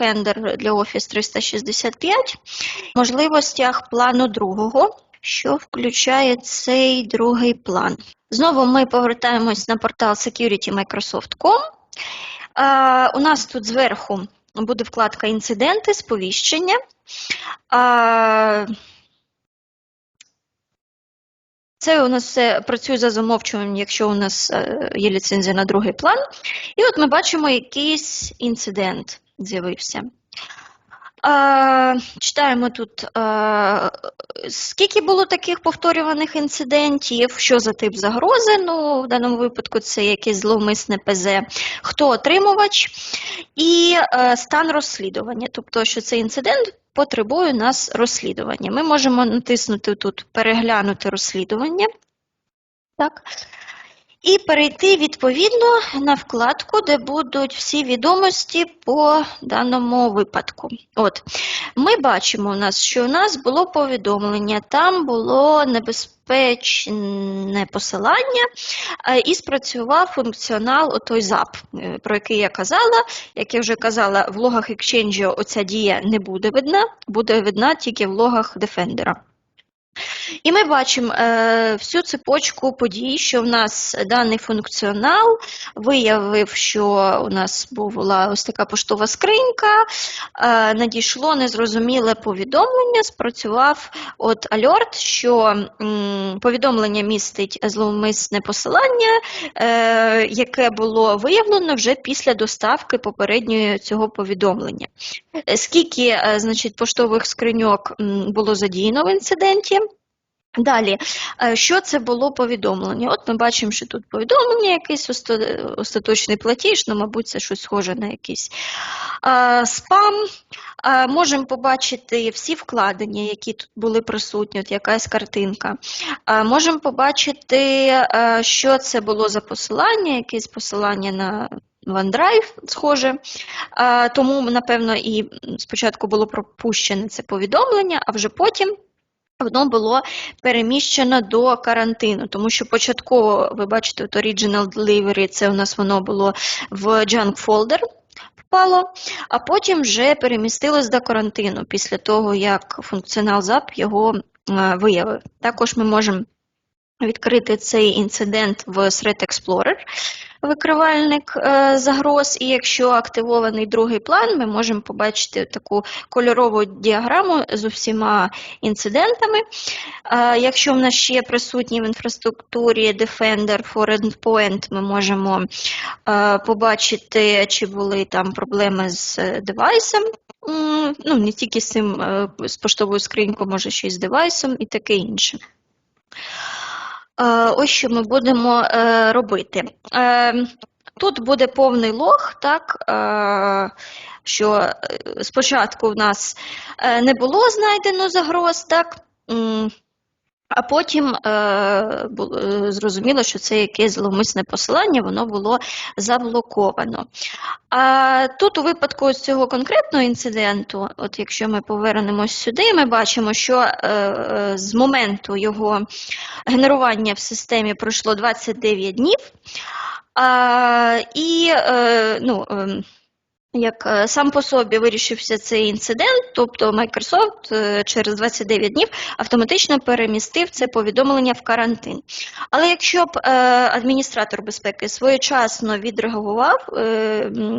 Defender для Office 365, можливостях плану другого, що включає цей другий план. Знову ми повертаємось на портал Security Microsoft.com. Е, У нас тут зверху буде вкладка інциденти, сповіщення. Це у нас все працює за замовчуванням, якщо у нас е, є ліцензія на другий план. І от ми бачимо, якийсь інцидент з'явився. Е, Читаємо тут, е, скільки було таких повторюваних інцидентів, що за тип загрози, ну, в даному випадку це якесь зловмисне ПЗ, хто отримувач, і е, стан розслідування, тобто, що цей інцидент потребує нас розслідування. Ми можемо натиснути тут переглянути розслідування. Так. І перейти відповідно на вкладку, де будуть всі відомості по даному випадку. От, ми бачимо у нас, що у нас було повідомлення, там було небезпечне посилання, е, і спрацював функціонал отой ЗАП, е, про який я казала. Як я вже казала, в логах Exchange оця дія не буде видна, буде видна тільки в логах Defender. І ми бачимо е, всю цепочку подій, що в нас даний функціонал виявив, що у нас була ось така поштова скринька, е, надійшло незрозуміле повідомлення, спрацював от альорт, що повідомлення містить зловмисне посилання, е, яке було виявлено вже після доставки попередньої цього повідомлення. Скільки, значить, поштових скриньок було задіяно в інциденті? Далі, е, що це було повідомлення? От ми бачимо, що тут повідомлення, якийсь остаточний платіж, ну, мабуть, це щось схоже на якийсь е, спам. Е, Можемо побачити всі вкладення, які тут були присутні, от якась картинка. Можемо побачити, що це було за посилання, якесь посилання на OneDrive, схоже. Тому, напевно, і спочатку було пропущене це повідомлення, а вже потім воно було переміщено до карантину, тому що початково, ви бачите, от Original Delivery, це у нас воно було в junk folder попало, а потім вже перемістилось до карантину після того, як функціонал ZAP його е, виявив. Також ми можемо відкрити цей інцидент в Threat Explorer, викривальник е, загроз, і якщо активований другий план, ми можемо побачити таку кольорову діаграму з усіма інцидентами. Е, Якщо в нас ще присутні в інфраструктурі Defender for Endpoint, ми можемо е, побачити, чи були там проблеми з девайсом. Ну, не тільки з цим з поштовою скринькою, може ще й з девайсом і таке інше. Е, Ось що ми будемо е, робити. Е, Тут буде повний лог, так, що спочатку в нас не було знайдено загроз, так, а потім е, е, зрозуміло, що це якесь зловмисне посилання, воно було заблоковано. А тут у випадку з цього конкретного інциденту, от якщо ми повернемось сюди, ми бачимо, що е, е, з моменту його генерування в системі пройшло 29 днів. А, і е, ну, ем, як е, сам по собі вирішився цей інцидент, тобто Microsoft е, через 29 днів автоматично перемістив це повідомлення в карантин. Але якщо б е, адміністратор безпеки своєчасно відреагував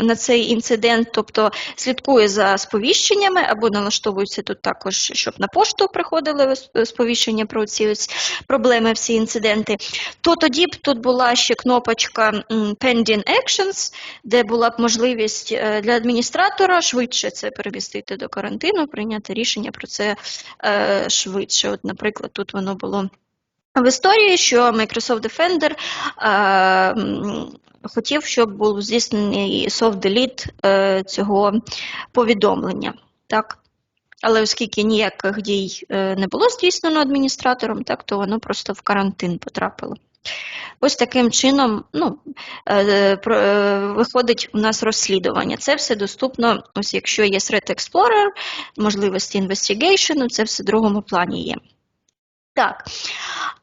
на цей інцидент, тобто слідкує за сповіщеннями або налаштовується тут також, щоб на пошту приходили сповіщення про ці ось проблеми, всі інциденти, то тоді б тут була ще кнопочка Pending Actions, де була б можливість для адміністратора швидше це перемістити до карантину, прийняти рішення про це е, швидше. От, наприклад, тут воно було в історії, що Microsoft Defender е, хотів, щоб був здійснений soft delete е, цього повідомлення. Так? Але оскільки ніяких дій не було здійснено адміністратором, так, то воно просто в карантин потрапило. Ось таким чином ну, е, про- е, виходить у нас розслідування. Це все доступно, ось якщо є Threat Explorer, можливості інвестигейшену, це все в другому плані є. Так.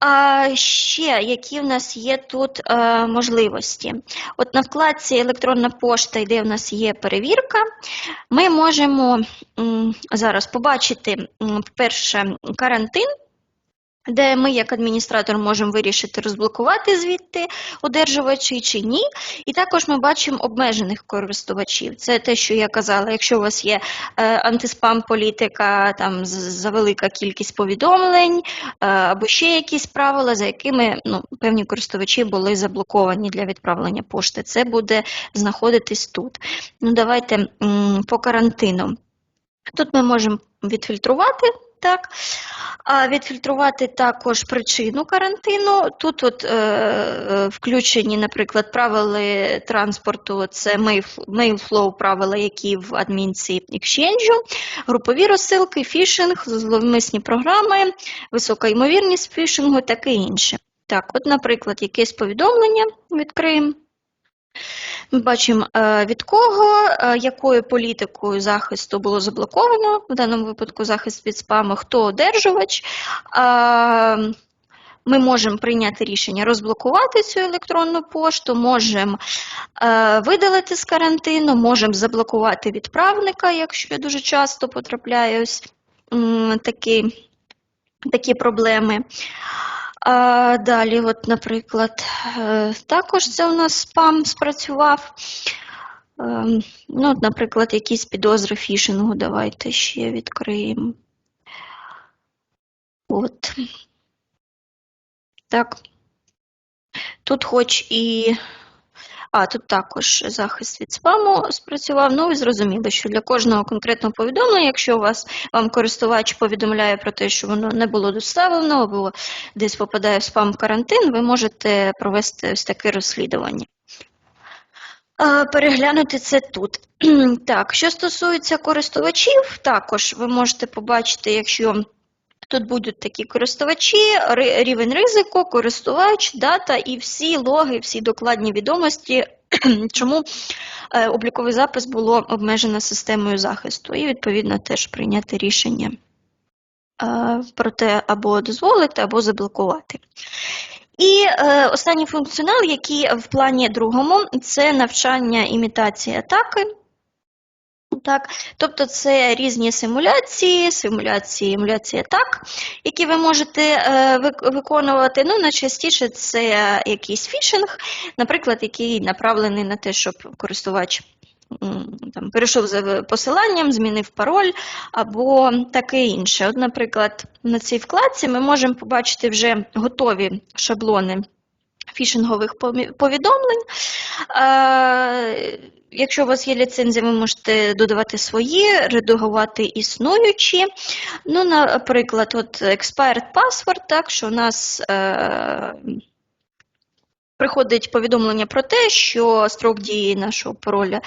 А ще які в нас є тут е, можливості? От на вкладці електронна пошта, де в нас є перевірка, ми можемо м, зараз побачити, м, перше, карантин, де ми, як адміністратор, можемо вирішити розблокувати звідти одержувачі чи ні. І також ми бачимо обмежених користувачів. Це те, що я казала, якщо у вас є е, антиспам-політика, там завелика кількість повідомлень е, або ще якісь правила, за якими ну, певні користувачі були заблоковані для відправлення пошти. Це буде знаходитись тут. Ну, давайте по карантину. Тут ми можемо відфільтрувати. Так, відфільтрувати також причину карантину. Тут от, е, е, включені, наприклад, правила транспорту, це mail- mailflow правила, які в адмінці Exchange, групові розсилки, фішинг, зловмисні програми, висока ймовірність фішингу, таке інше. Так, от, наприклад, якесь повідомлення відкриємо. Ми бачимо, е, від кого, е, якою політикою захисту було заблоковано, в даному випадку захист від спаму, хто одержувач. Е, Ми можемо прийняти рішення розблокувати цю електронну пошту, можемо видалити з карантину, можемо заблокувати відправника, якщо дуже часто м, такі, такі проблеми. А, далі, от, наприклад, е, також це у нас спам спрацював. Ем, Ну, наприклад, якісь підозри фішингу. Давайте ще відкриємо. От. Так. Тут хоч і. А, тут також захист від спаму спрацював. Ну, ви зрозуміли, що для кожного конкретного повідомлення, якщо у вас вам користувач повідомляє про те, що воно не було доставлено, або десь попадає в спам карантин, ви можете провести ось таке розслідування. Переглянути це тут. Так, що стосується користувачів, також ви можете побачити, якщо тут будуть такі користувачі, рівень ризику, користувач, дата і всі логи, всі докладні відомості, чому е, обліковий запис було обмежено системою захисту, і відповідно теж прийняти рішення е, про те або дозволити, або заблокувати. І е, останній функціонал, який в плані другому, це навчання імітації атаки. Так, тобто це різні симуляції, симуляції, емуляції атак, які ви можете е, виконувати. Ну, найчастіше це якийсь фішинг, наприклад, який направлений на те, щоб користувач там, перейшов за посиланням, змінив пароль або таке інше. От, наприклад, на цій вкладці ми можемо побачити вже готові шаблони фішингових повідомлень. Е, Якщо у вас є ліцензія, ви можете додавати свої, редагувати існуючі. Ну, наприклад, от expired password, так, що у нас е, приходить повідомлення про те, що строк дії нашого пароля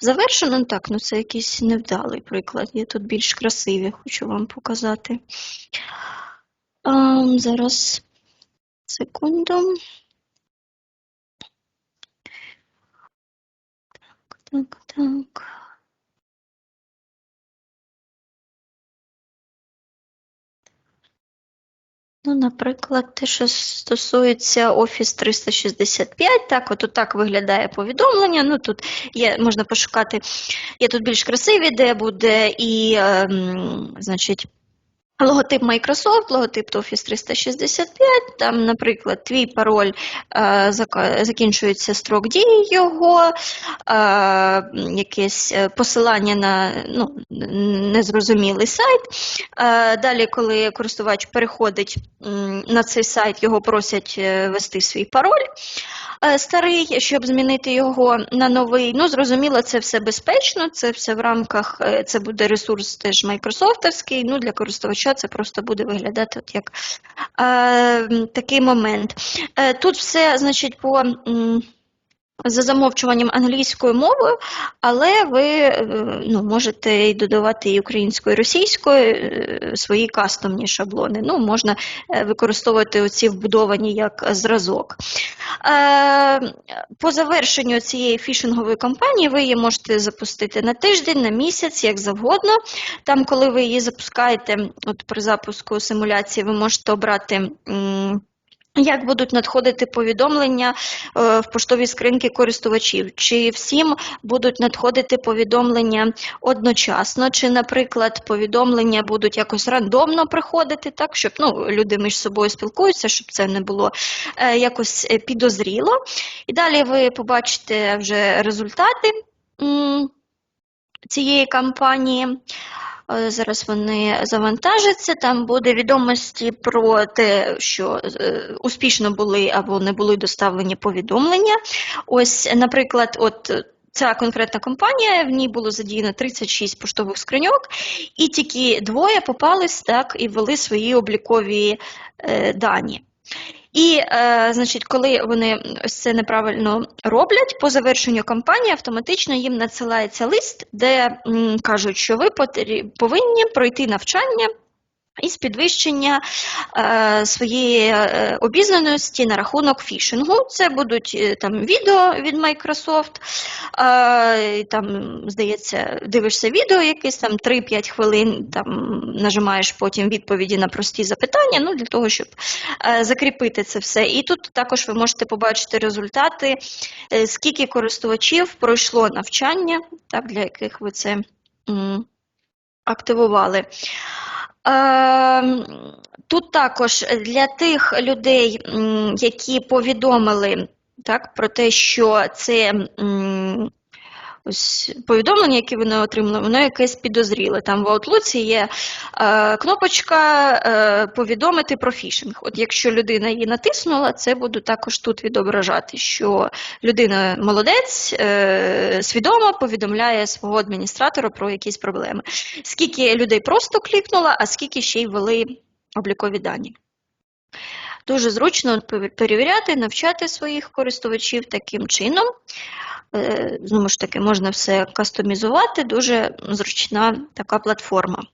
завершено. Ну, Так, ну це якийсь невдалий приклад. Є тут більш красиві, хочу вам показати. Ем, зараз, секунду. Так, так. Ну, наприклад, те, що стосується Office 365, так, от так виглядає повідомлення. Ну, тут є, можна пошукати, є тут більш красиві, де буде і, ем, значить, Логотип Microsoft, логотип Office 365, там, наприклад, твій пароль е, закінчується строк дії його, е, якесь е, посилання на ну, незрозумілий сайт. Е, далі, коли користувач переходить на цей сайт, його просять е, ввести свій пароль старий, щоб змінити його на новий. Ну, зрозуміло, це все безпечно, це все в рамках, е, це буде ресурс теж майкрософтовський. Ну, для користувача це просто буде виглядати от як е, такий момент. Е, тут все, значить, по. За замовчуванням англійською мовою, але ви е, ну, можете і додавати і українською, і російською е, свої кастомні шаблони. Ну, можна е, використовувати оці вбудовані як зразок. По завершенню цієї фішингової кампанії ви її можете запустити на тиждень, на місяць, як завгодно. Там, коли ви її запускаєте, от при запуску симуляції, ви можете обрати. Як будуть надходити повідомлення е, в поштові скриньки користувачів? Чи всім будуть надходити повідомлення одночасно, чи, наприклад, повідомлення будуть якось рандомно приходити, так, щоб ну, люди між собою спілкуються, щоб це не було е, якось е, підозріло. І далі ви побачите вже результати цієї кампанії. Е, Зараз вони завантажаться. Там буде відомості про те, що е, успішно були або не були доставлені повідомлення. Ось, наприклад, от. Ця конкретна компанія, в ній було задіяно 36 поштових скриньок, і тільки двоє попались так і ввели свої облікові е, дані. І, е, значить, коли вони ось це неправильно роблять, по завершенню кампанії автоматично їм надсилається лист, де м, кажуть, що ви потрі повинні пройти навчання із підвищення е, своєї е, обізнаності на рахунок фішингу. Це будуть е, там відео від Microsoft, е, там, здається, дивишся відео якесь там 3-5 хвилин, там нажимаєш потім відповіді на прості запитання, ну, для того, щоб е, закріпити це все. І тут також ви можете побачити результати, е, скільки користувачів пройшло навчання, так, для яких ви це м, активували. Ем, Тут також для тих людей, які повідомили так, про те, що це ось повідомлення, яке вони отримали, воно якесь підозріле. Там в Outlook є е, кнопочка е, повідомити про фішинг. От якщо людина її натиснула, це буде також тут відображати, що людина молодець, е, свідомо повідомляє свого адміністратора про якісь проблеми. Скільки людей просто клікнуло, а скільки ще й ввели облікові дані. Дуже зручно пер- перевіряти, навчати своїх користувачів таким чином. Е, Знову ж таки, можна все кастомізувати, дуже зручна така платформа.